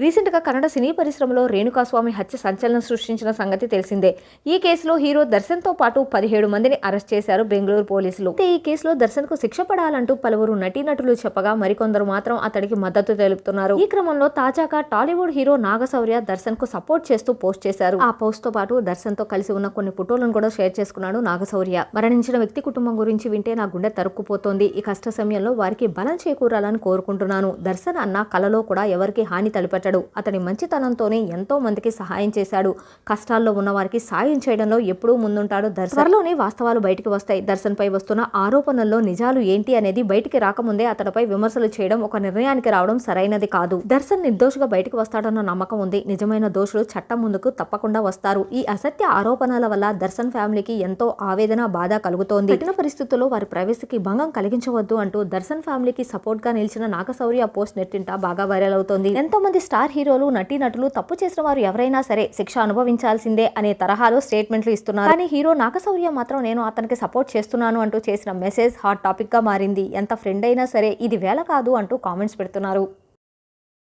రీసెంట్గా కన్నడ సినీ పరిశ్రమలో రేణుకాస్వామి హత్య సంచలనం సృష్టించిన సంగతి తెలిసిందే. ఈ కేసులో హీరో దర్శన్తో పాటు పదిహేడు మందిని అరెస్ట్ చేశారు బెంగళూరు పోలీసులు. అయితే ఈ కేసులో దర్శన్కు శిక్ష పడాలంటూ పలువురు నటీనటులు చెప్పగా మరికొందరు మాత్రం అతడికి మద్దతు తెలుపుతున్నారు. ఈ క్రమంలో తాజాగా టాలీవుడ్ హీరో నాగశౌర్య దర్శన్కు సపోర్ట్ చేస్తూ పోస్ట్ చేశారు. ఆ పోస్ట్తో పాటు దర్శన్తో కలిసి ఉన్న కొన్ని ఫోటోలను కూడా షేర్ చేసుకున్నాడు నాగశౌర్య. మరణించిన వ్యక్తి కుటుంబం గురించి వింటే నా గుండె తరుక్కుపోతోంది. ఈ కష్ట సమయంలో వారికి బలం చేకూరాలని కోరుకుంటున్నాను. దర్శన్ అన్న కలలో కూడా ఎవరికి హాని తలపెట్టడు అతని మంచితనంతోనే ఎంతో మందికి సహాయం చేశాడు. కష్టాల్లో ఉన్న వారికి సాయం చేయడంలో ఎప్పుడూ ముందుంటాడు దర్శన్. త్వరలోనే వాస్తవాలు బయటికి వస్తాయి. దర్శన్ పై వస్తున్న ఆరోపణల్లో నిజాలు ఏంటి అనేది బయటికి రాకముందే అతడిపై విమర్శలు చేయడం ఒక నిర్ణయానికి రావడం సరైనది కాదు. దర్శన్ నిర్దోషిగా బయటికి వస్తాడన్న నమ్మకం ఉంది. నిజమైన దోషులు చట్టం ముందుకు తప్పకుండా వస్తారు. ఈ అసత్య ఆరోపణల వల్ల దర్శన్ ఫ్యామిలీకి ఎంతో ఆవేదన బాధ కలుగుతోంది. కఠిన పరిస్థితుల్లో వారి ప్రైవసీకి భంగం కలిగించవద్దు అంటూ దర్శన్ ఫ్యామిలీకి సపోర్ట్గా నిలిచిన నాగశౌర్య పోస్ట్ నెట్టింట బాగా వైరల్ అవుతోంది. ఎంతో మంది స్టార్ హీరోలు నటీనటులు తప్పు చేసిన వారు ఎవరైనా సరే శిక్ష అనుభవించాల్సిందే అనే తరహాలో స్టేట్మెంట్లు ఇస్తున్నారు. కానీ హీరో నాగశౌర్య మాత్రం నేను అతనికి సపోర్ట్ చేస్తున్నాను అంటూ చేసిన మెసేజ్ హాట్ టాపిక్గా మారింది. ఎంత ఫ్రెండ్ అయినా సరే ఇది వేళ కాదు అంటూ కామెంట్స్ పెడుతున్నారు.